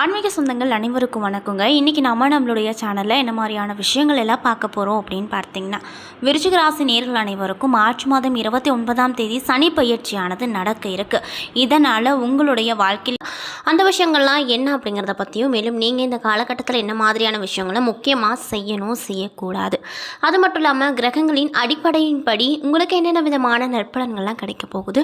ஆன்மீக சொந்தங்கள் அனைவருக்கும் வணக்கங்க. இன்றைக்கி நம்ம நம்மளுடைய சேனலில் என்ன மாதிரியான விஷயங்கள் எல்லாம் பார்க்க போகிறோம் அப்படின்னு பார்த்தீங்கன்னா விருச்சிக ராசி நேர்கள் அனைவருக்கும் மார்ச் மாதம் இருபத்தி ஒன்பதாம் தேதி சனி பயிற்சியானது நடக்க இருக்குது இதனால் உங்களுடைய வாழ்க்கையில் அந்த விஷயங்கள்லாம் என்ன அப்படிங்கிறத பற்றியும் மேலும் நீங்கள் இந்த காலகட்டத்தில் என்ன மாதிரியான விஷயங்களை முக்கியமாக செய்யணும் செய்யக்கூடாது. அது மட்டும் இல்லாமல் கிரகங்களின் அடிப்படையின்படி உங்களுக்கு என்னென்ன விதமான நற்பலன்கள்லாம் கிடைக்க போகுது?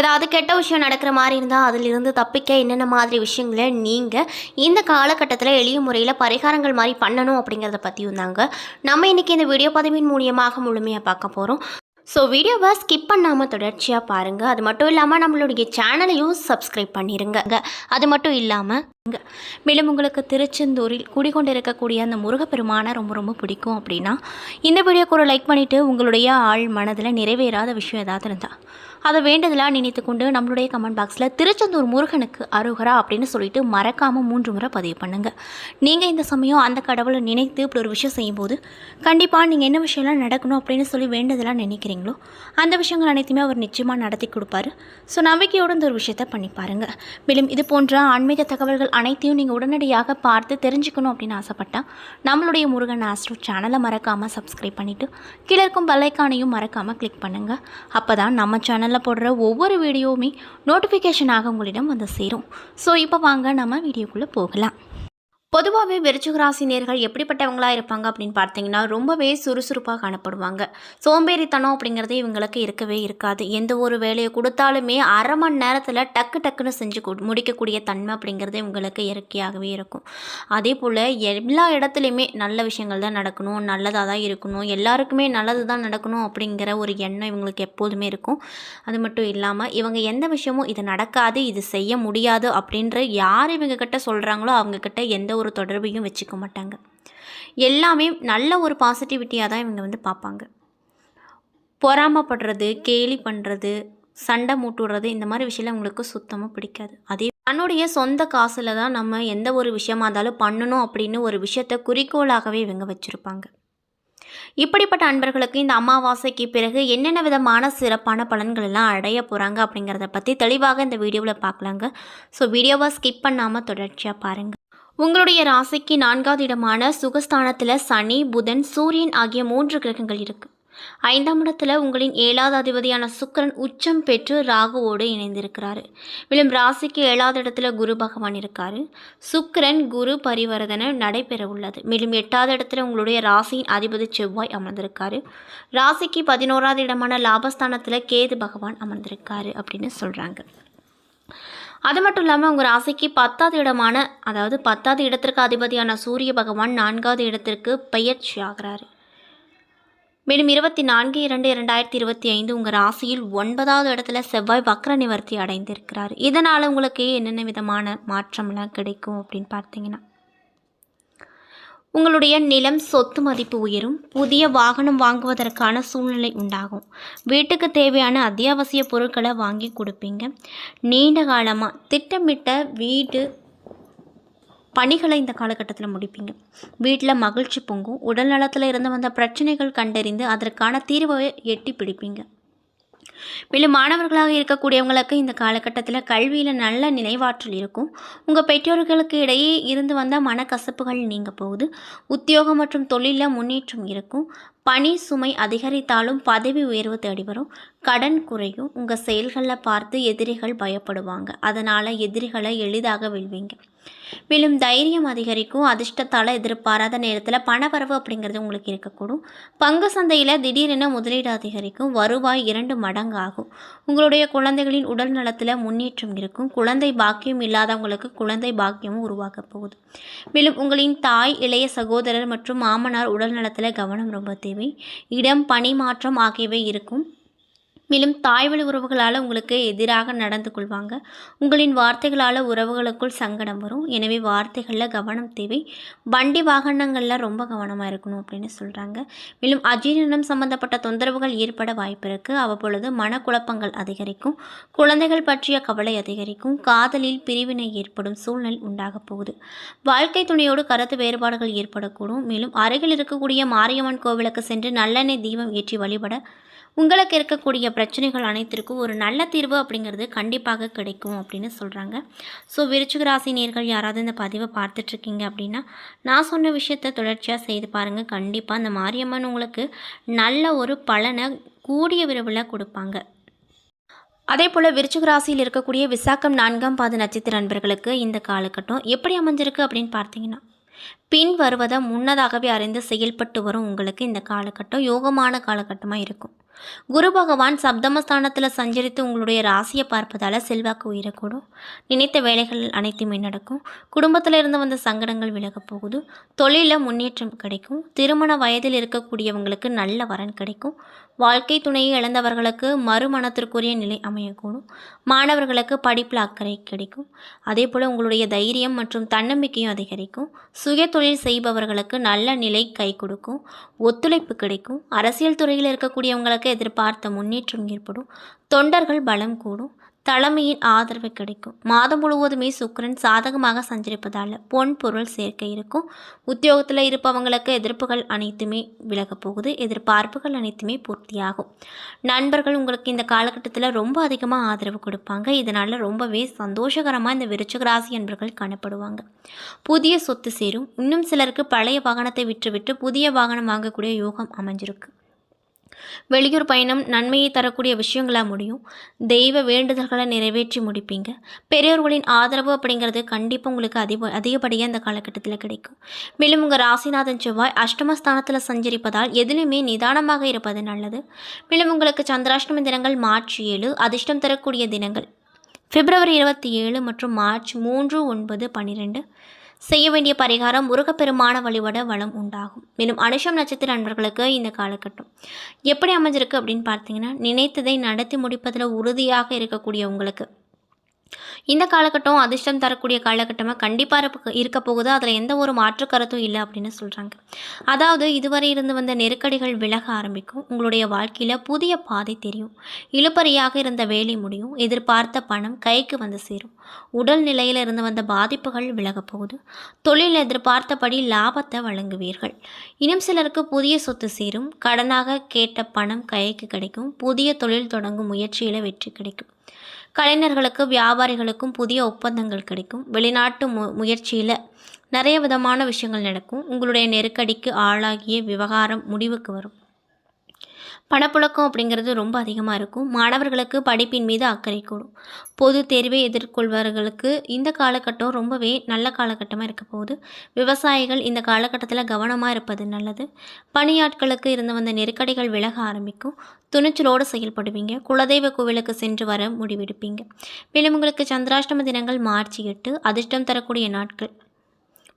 ஏதாவது கெட்ட விஷயம் நடக்கிற மாதிரி இருந்தால் அதிலிருந்து தப்பிக்க என்னென்ன மாதிரி விஷயங்களை நீங்கள் இந்த காலகட்டத்தில் எளிய முறையில் பரிகாரங்கள் மாதிரி பண்ணணும் அப்படிங்கிறத பற்றியும் தாங்க நம்ம இன்றைக்கி இந்த வீடியோ பதிவின் மூலியமாக முழுமையாக பார்க்க போகிறோம் ஸோ வீடியோவை ஸ்கிப் பண்ணாமல் தொடர்ச்சியாக பாருங்கள் அது மட்டும் இல்லாமல் நம்மளுடைய சேனலையும் சப்ஸ்கிரைப் பண்ணிடுங்க அது மட்டும் இல்லாமல் மேலும் உங்களுக்கு திருச்செந்தூரில் குடிகொண்டிருக்கக்கூடிய அந்த முருகப்பெருமானை ரொம்ப ரொம்ப பிடிக்கும் அப்படின்னா இந்த வீடியோக்கு ஒரு லைக் பண்ணிவிட்டு உங்களுடைய ஆள் மனதில் நிறைவேறாத விஷயம் ஏதாவது இருந்தால் அதை வேண்டதெல்லாம் நினைத்து கொண்டு நம்மளுடைய கமெண்ட் பாக்ஸில் திருச்செந்தூர் முருகனுக்கு அருகரா அப்படின்னு சொல்லிட்டு மறக்காமல் மூன்று முறை பதிவு பண்ணுங்கள் நீங்கள் இந்த சமயம் அந்த கடவுளை நினைத்து இப்படி ஒரு விஷயம் செய்யும்போது கண்டிப்பாக நீங்கள் என்ன விஷயம்லாம் நடக்கணும் அப்படின்னு சொல்லி வேண்டதெல்லாம் நினைக்கிறீங்களோ அந்த விஷயங்கள் அனைத்துமே அவர் நிச்சயமாக நடத்தி கொடுப்பாரு. ஸோ நம்பிக்கையோடு இந்த ஒரு விஷயத்தை பண்ணி பாருங்கள் மேலும் இது போன்ற ஆன்மீக தகவல்கள் அனைத்தையும் நீங்கள் உடனடியாக பார்த்து தெரிஞ்சுக்கணும் அப்படின்னு ஆசைப்பட்டால் நம்மளுடைய முருகன் ஆஸ்ட்ரோ சேனலை மறக்காமல் சப்ஸ்கிரைப் பண்ணிவிட்டு கீழே இருக்கும் பெல்லைக்கானையும் மறக்காமல் கிளிக் பண்ணுங்கள் அப்போ தான் நம்ம சேனல் சேனலில் போடுற ஒவ்வொரு வீடியோவுமே நோட்டிஃபிகேஷனாக உங்களிடம் வந்து சேரும். ஸோ இப்போ வாங்க நம்ம வீடியோக்குள்ளே போகலாம். பொதுவாகவே விருச்சிக எப்படிப்பட்டவங்களாக நேர்கள் இருப்பாங்க அப்படின்னு பார்த்தீங்கன்னா ரொம்பவே சுறுசுறுப்பாக காணப்படுவாங்க. சோம்பேறித்தனம் அப்படிங்கிறதே இவங்களுக்கு இருக்கவே இருக்காது. எந்த ஒரு வேலையை கொடுத்தாலுமே அரை மணி நேரத்தில் டக்கு டக்குன்னு செஞ்சு கொடு- முடிக்கக்கூடிய தன்மை அப்படிங்கிறது இவங்களுக்கு இயற்கையாகவே இருக்கும். அதே போல் எல்லா இடத்துலையுமே நல்ல விஷயங்கள் தான் நடக்கணும் நல்லதாக தான் இருக்கணும் எல்லாருக்குமே நல்லது தான் நடக்கணும் அப்படிங்கிற ஒரு எண்ணம் இவங்களுக்கு எப்போதுமே இருக்கும். அது மட்டும் இல்லாமல் இவங்க எந்த விஷயமும் இது நடக்காது இது செய்ய முடியாது அப்படின்ற யார் இவங்க கிட்ட சொல்கிறாங்களோ அவங்கக்கிட்ட எந்த ஒரு தொடர்பையும் வச்சுக்க மாட்டாங்க. எல்லாமே நல்ல ஒரு பாசிட்டிவிட்டியாக தான் இவங்க வந்து பார்ப்பாங்க. பொறாமப்படுறது கேலி பண்ணுறது சண்டை மூட்டுடுறது இந்த மாதிரி விஷயம்லாம் உங்களுக்கு சுத்தமாக பிடிக்காது. அதே தன்னுடைய சொந்த காசில் தான் நம்ம எந்த ஒரு விஷயமா இருந்தாலும் பண்ணணும் அப்படின்னு ஒரு விஷயத்தை குறிக்கோளாகவே இவங்க வச்சுருப்பாங்க. இப்படிப்பட்ட அன்பர்களுக்கு இந்த அமாவாசைக்கு பிறகு என்னென்ன விதமான சிறப்பான பலன்கள் எல்லாம் அடைய போகிறாங்க அப்படிங்கிறத பற்றி தெளிவாக இந்த வீடியோவில் பார்க்கலாங்க. ஸோ வீடியோவை ஸ்கிப் பண்ணாமல் தொடர்ச்சியாக பாருங்கள் உங்களுடைய ராசிக்கு நான்காவது இடமான சுகஸ்தானத்தில் சனி புதன் சூரியன் ஆகிய மூன்று கிரகங்கள் இருக்கு. ஐந்தாம் இடத்துல உங்களின் ஏழாவது அதிபதியான சுக்கரன் உச்சம் பெற்று ராகுவோடு இணைந்திருக்கிறாரு. மேலும் ராசிக்கு ஏழாவது இடத்துல குரு பகவான் இருக்காரு. சுக்கரன் குரு பரிவர்த்தனை நடைபெற உள்ளது மேலும் எட்டாவது இடத்துல உங்களுடைய ராசியின் அதிபதி செவ்வாய் அமர்ந்திருக்காரு. ராசிக்கு பதினோராவது இடமான லாபஸ்தானத்தில் கேது பகவான் அமர்ந்திருக்காரு அப்படின்னு சொல்கிறாங்க அது மட்டும் இல்லாமல் உங்கள் ராசிக்கு பத்தாவது இடமான அதாவது பத்தாவது இடத்திற்கு அதிபதியான சூரிய பகவான் நான்காவது இடத்திற்கு பெயர்ச்சி ஆகிறாரு. மேலும் இருபத்தி நான்கு இரண்டு இரண்டாயிரத்தி இருபத்தி ஐந்து உங்கள் ராசியில் ஒன்பதாவது இடத்துல செவ்வாய் வக்ர நிவர்த்தி அடைந்திருக்கிறார். இதனால் உங்களுக்கு என்னென்ன விதமான மாற்றம்லாம் கிடைக்கும் அப்படின்னு பார்த்தீங்கன்னா உங்களுடைய நிலம் சொத்து மதிப்பு உயரும் புதிய வாகனம் வாங்குவதற்கான சூழ்நிலை உண்டாகும். வீட்டுக்கு தேவையான அத்தியாவசிய பொருட்களை வாங்கி கொடுப்பீங்க. நீண்ட காலமாக திட்டமிட்ட வீடு பணிகளை இந்த காலகட்டத்தில் முடிப்பீங்க. வீட்டில் மகிழ்ச்சி பொங்கும். உடல் நலத்தில் இருந்து வந்த பிரச்சனைகள் கண்டறிந்து அதற்கான தீர்வை எட்டி பிடிப்பீங்க. மேலும் மாணவர்களாக இருக்கக்கூடியவங்களுக்கு இந்த காலகட்டத்தில் கல்வியில் நல்ல நினைவாற்றல் இருக்கும். உங்கள் பெற்றோர்களுக்கு இடையே இருந்து வந்த மனக்கசப்புகள் நீங்க போகுது. உத்தியோகம் மற்றும் தொழிலில் முன்னேற்றம் இருக்கும். பணி சுமை அதிகரித்தாலும் பதவி உயர்வு தேடி வரும். கடன் குறையும். உங்கள் செயல்களில் பார்த்து எதிரிகள் பயப்படுவாங்க. அதனால் எதிரிகளை எளிதாக வெல்வீங்க. மேலும் தைரியம் அதிகரிக்கும். அதிர்ஷ்டத்தால் எதிர்பாராத நேரத்தில் பணவரவு அப்படிங்கிறது உங்களுக்கு இருக்கக்கூடும். பங்கு சந்தையில் திடீரென முதலீடு அதிகரிக்கும். வருவாய் இரண்டு மடங்கு ஆகும். உங்களுடைய குழந்தைகளின் உடல் நலத்தில் முன்னேற்றம் இருக்கும். குழந்தை பாக்கியம் இல்லாதவங்களுக்கு குழந்தை பாக்கியமும் உருவாக்க போகுது. மேலும் உங்களின் தாய் இளைய சகோதரர் மற்றும் மாமனார் உடல் நலத்தில் கவனம் ரொம்ப தேவை. இடம் பணி மாற்றம் ஆகியவை இருக்கும். மேலும் தாய்வழி உறவுகளால் உங்களுக்கு எதிராக நடந்து கொள்வாங்க. உங்களின் வார்த்தைகளால் உறவுகளுக்குள் சங்கடம் வரும். எனவே வார்த்தைகளில் கவனம் தேவை. வண்டி வாகனங்களில் ரொம்ப கவனமாக இருக்கணும் அப்படின்னு சொல்கிறாங்க மேலும் அஜீரணம் சம்பந்தப்பட்ட தொந்தரவுகள் ஏற்பட வாய்ப்பு இருக்குது அவ்வப்பொழுது மனக்குழப்பங்கள் அதிகரிக்கும். குழந்தைகள் பற்றிய கவலை அதிகரிக்கும். காதலில் பிரிவினை ஏற்படும் சூழ்நிலை உண்டாக போகுது. வாழ்க்கை துணையோடு கருத்து வேறுபாடுகள் ஏற்படக்கூடும். மேலும் அருகில் இருக்கக்கூடிய மாரியம்மன் கோவிலுக்கு சென்று நல்லெண்ணெய் தீபம் ஏற்றி வழிபட உங்களுக்கு இருக்கக்கூடிய பிரச்சனைகள் அனைத்திற்கும் ஒரு நல்ல தீர்வு அப்படிங்கிறது கண்டிப்பாக கிடைக்கும் அப்படின்னு சொல்கிறாங்க ஸோ விருச்சிக ராசி நேர்கள் யாராவது இந்த பதிவை பார்த்துட்ருக்கீங்க அப்படின்னா நான் சொன்ன விஷயத்த தொடர்ச்சியாக செய்து பாருங்கள் கண்டிப்பாக அந்த மாரியம்மன் உங்களுக்கு நல்ல ஒரு பலனை கூடிய விரைவில் கொடுப்பாங்க. அதே போல் விருச்சிக ராசியில் இருக்கக்கூடிய விசாக்கம் நான்காம் பாத நட்சத்திர நண்பர்களுக்கு இந்த காலகட்டம் எப்படி அமைஞ்சிருக்கு அப்படின்னு பார்த்தீங்கன்னா பின் வருவதை முன்னதாகவே அறிந்து செயல்பட்டு வரும் உங்களுக்கு இந்த காலகட்டம் யோகமான காலகட்டமாக இருக்கும். குரு பகவான் சப்தமஸ்தானத்தில் சஞ்சரித்து உங்களுடைய ராசியை பார்ப்பதால் செல்வாக்கு உயரக்கூடும். நினைத்த வேலைகள் அனைத்துமே நடக்கும். குடும்பத்தில் இருந்து வந்த சங்கடங்கள் விலகப் போகுது. தொழிலில் முன்னேற்றம் கிடைக்கும். திருமண வயதில் இருக்கக்கூடியவங்களுக்கு நல்ல வரன் கிடைக்கும். வாழ்க்கை துணையை இழந்தவர்களுக்கு மறுமணத்திற்குரிய நிலை அமையக்கூடும். மாணவர்களுக்கு படிப்பில் அக்கறை கிடைக்கும். அதே போல் உங்களுடைய தைரியம் மற்றும் தன்னம்பிக்கையும் அதிகரிக்கும். சுய தொழில் செய்பவர்களுக்கு நல்ல நிலை கை கொடுக்கும். ஒத்துழைப்பு கிடைக்கும். அரசியல் துறையில் இருக்கக்கூடியவங்களுக்கு எதிர்பார்த்த முன்னேற்றம் ஏற்படும். தொண்டர்கள் பலம் கூடும். தலைமையின் ஆதரவு கிடைக்கும். மாதம் முழுவதுமே சுக்கிரன் சாதகமாக சஞ்சரிப்பதால் பொன் பொருள் சேர்க்கை இருக்கும். உத்தியோகத்தில் இருப்பவங்களுக்கு எதிர்ப்புகள் அனைத்துமே விலகப் போகுது. எதிர்பார்ப்புகள் அனைத்துமே பூர்த்தியாகும். நண்பர்கள் உங்களுக்கு இந்த காலகட்டத்தில் ரொம்ப அதிகமாக ஆதரவு கொடுப்பாங்க. இதனால் ரொம்பவே சந்தோஷகரமாக இந்த விருச்சகராசி என்பர்கள் காணப்படுவாங்க. புதிய சொத்து சேரும். இன்னும் சிலருக்கு பழைய வாகனத்தை விற்றுவிட்டு புதிய வாகனம் வாங்கக்கூடிய யோகம் அமைஞ்சிருக்கு. வெளியூர் பயணம் நன்மையை தரக்கூடிய விஷயங்களாக முடியும். தெய்வ வேண்டுதல்களை நிறைவேற்றி முடிப்பீங்க. பெரியோர்களின் ஆதரவு அப்படிங்கிறது கண்டிப்பாக உங்களுக்கு அதிக அதிகப்படியாக இந்த காலகட்டத்தில் கிடைக்கும். மேலும் உங்கள் ராசிநாதன் செவ்வாய் அஷ்டமஸ்தானத்தில் சஞ்சரிப்பதால் எதிலுமே நிதானமாக இருப்பது நல்லது. மேலும் உங்களுக்கு சந்திராஷ்டம தினங்கள் மார்ச் ஏழு அதிர்ஷ்டம் தரக்கூடிய தினங்கள். பிப்ரவரி இருபத்தி ஏழு மற்றும் மார்ச் மூன்று ஒன்பது பன்னிரெண்டு செய்ய வேண்டிய பரிகாரம் முருகப்பெருமான வழிபட வளம் உண்டாகும். மேலும் அனுஷம் நட்சத்திர நண்பர்களுக்கு இந்த காலகட்டம் எப்படி அமைஞ்சிருக்கு அப்படின்னு பார்த்தீங்கன்னா நினைத்ததை நடத்தி முடிப்பதில் உறுதியாக இருக்கக்கூடிய உங்களுக்கு இந்த காலகட்டம் அதிர்ஷ்டம் தரக்கூடிய காலகட்டமாக கண்டிப்பாக இருக்க போகுது. அதில் எந்த ஒரு மாற்று கருத்தும் இல்லை அப்படின்னு சொல்கிறாங்க அதாவது இதுவரை இருந்து வந்த நெருக்கடிகள் விலக ஆரம்பிக்கும். உங்களுடைய வாழ்க்கையில் புதிய பாதை தெரியும். இழுபறியாக இருந்த வேலை முடியும். எதிர்பார்த்த பணம் கைக்கு வந்து சேரும். உடல் நிலையில் இருந்து வந்த பாதிப்புகள் விலகப் போகுது. தொழில் எதிர்பார்த்தபடி லாபத்தை வழங்குவீர்கள். இன்னும் சிலருக்கு புதிய சொத்து சேரும். கடனாக கேட்ட பணம் கைக்கு கிடைக்கும். புதிய தொழில் தொடங்கும் முயற்சியில் வெற்றி கிடைக்கும். கலைஞர்களுக்கு வியாபாரிகளுக்கும் புதிய ஒப்பந்தங்கள் கிடைக்கும். வெளிநாட்டு மு முயற்சியில் நிறைய விதமான விஷயங்கள் நடக்கும். உங்களுடைய நெருக்கடிக்கு ஆளாகிய விவகாரம் முடிவுக்கு வரும். பணப்புழக்கம் அப்படிங்கிறது ரொம்ப அதிகமாக இருக்கும். மாணவர்களுக்கு படிப்பின் மீது அக்கறை கூடும். பொது தேர்வை எதிர்கொள்பவர்களுக்கு இந்த காலகட்டம் ரொம்பவே நல்ல காலகட்டமாக இருக்க போகுது. விவசாயிகள் இந்த காலகட்டத்தில் கவனமாக இருப்பது நல்லது. பணியாட்களுக்கு இருந்து வந்த நெருக்கடிகள் விலக ஆரம்பிக்கும். துணிச்சலோடு செயல்படுவீங்க. குலதெய்வ கோவிலுக்கு சென்று வர முடிவெடுப்பீங்க. மேலும் உங்களுக்கு சந்திராஷ்டம தினங்கள் மார்ச் எட்டு அதிர்ஷ்டம் தரக்கூடிய நாட்கள்.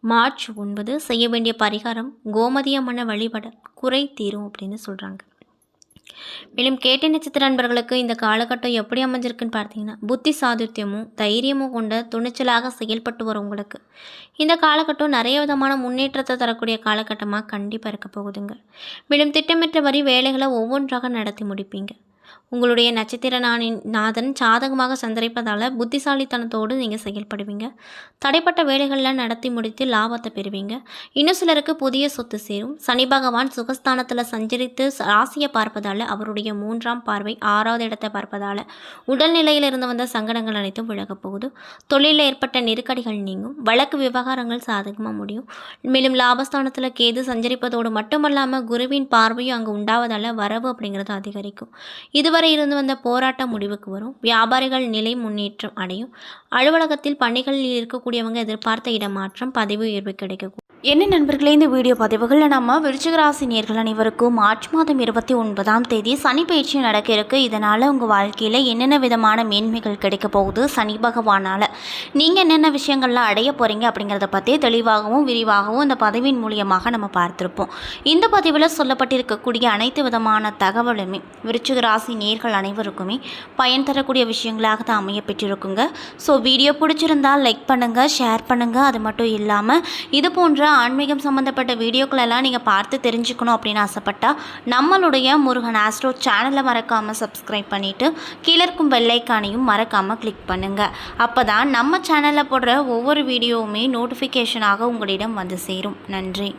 மார்ச் ஒன்பது செய்ய வேண்டிய பரிகாரம் கோமதியம்மனை வழிபட குறை தீரும் அப்படின்னு சொல்கிறாங்க மேலும் கேட்ட நட்சத்திர நண்பர்களுக்கு இந்த காலகட்டம் எப்படி அமைஞ்சிருக்குன்னு பார்த்தீங்கன்னா புத்தி சாதுர்த்தியமும் தைரியமும் கொண்ட துணிச்சலாக செயல்பட்டு வரும் உங்களுக்கு. இந்த காலகட்டம் நிறைய விதமான முன்னேற்றத்தை தரக்கூடிய காலகட்டமாக கண்டிப்பாக இருக்க போகுதுங்க. மேலும் திட்டமிட்டபடி வேலைகளை ஒவ்வொன்றாக நடத்தி முடிப்பீங்க. உங்களுடைய நட்சத்திர நானின் நாதன் சாதகமாக சந்தரிப்பதால் புத்திசாலித்தனத்தோடு நீங்கள் செயல்படுவீங்க. தடைப்பட்ட வேலைகளில் நடத்தி முடித்து லாபத்தை பெறுவீங்க. இன்னும் சிலருக்கு புதிய சொத்து சேரும். சனி பகவான் சுகஸ்தானத்தில் சஞ்சரித்து ராசியை பார்ப்பதால் அவருடைய மூன்றாம் பார்வை ஆறாவது இடத்தை பார்ப்பதால் உடல்நிலையில் இருந்து வந்த சங்கடங்கள் அனைத்தும் விலகப் போகுது. தொழிலில் ஏற்பட்ட நெருக்கடிகள் நீங்கும். வழக்கு விவகாரங்கள் சாதகமாக முடியும். மேலும் லாபஸ்தானத்தில் கேது சஞ்சரிப்பதோடு மட்டுமல்லாமல் குருவின் பார்வையும் அங்கே உண்டாவதால் வரவு அப்படிங்கிறது அதிகரிக்கும். இது இதுவரை இருந்து வந்த போராட்டம் முடிவுக்கு வரும். வியாபாரிகள் நிலை முன்னேற்றம் அடையும். அலுவலகத்தில் பணிகளில் இருக்கக்கூடியவங்க எதிர்பார்த்த இடமாற்றம் பதவி உயர்வு கிடைக்கும் என்ன நண்பர்களே இந்த வீடியோ பதிவுகளில் நம்ம விருச்சகராசி நேர்கள் அனைவருக்கும் மார்ச் மாதம் இருபத்தி ஒன்பதாம் தேதி சனி பயிற்சி நடக்க இருக்கு. இதனால் உங்கள் வாழ்க்கையில் என்னென்ன விதமான மேன்மைகள் கிடைக்க போகுது சனி பகவானால்? நீங்கள் என்னென்ன விஷயங்கள்லாம் அடைய போகிறீங்க அப்படிங்கிறத பற்றி தெளிவாகவும் விரிவாகவும் இந்த பதிவின் மூலியமாக நம்ம பார்த்துருப்போம். இந்த பதிவில் சொல்லப்பட்டிருக்கக்கூடிய அனைத்து விதமான தகவலுமே விருச்சகராசி நேர்கள் அனைவருக்குமே பயன் தரக்கூடிய விஷயங்களாக தான் அமைய பெற்றிருக்குங்க. ஸோ வீடியோ பிடிச்சிருந்தால் லைக் பண்ணுங்கள் ஷேர் பண்ணுங்கள் அது மட்டும் இல்லாமல் இது போன்ற ஆன்மீகம் சம்மந்தப்பட்ட வீடியோக்களெல்லாம் நீங்கள் பார்த்து தெரிஞ்சுக்கணும் அப்படின்னு ஆசைப்பட்டா நம்மளுடைய முருகன் ஆஸ்ட்ரோ சேனலை மறக்காமல் சப்ஸ்கிரைப் பண்ணிவிட்டு கீழே இருக்கும் பெல்லைக்கானையும் மறக்காமல் கிளிக் பண்ணுங்கள் அப்போ தான் நம்ம சேனலில் போடுற ஒவ்வொரு வீடியோவுமே நோட்டிஃபிகேஷனாக உங்களிடம் வந்து சேரும். நன்றி.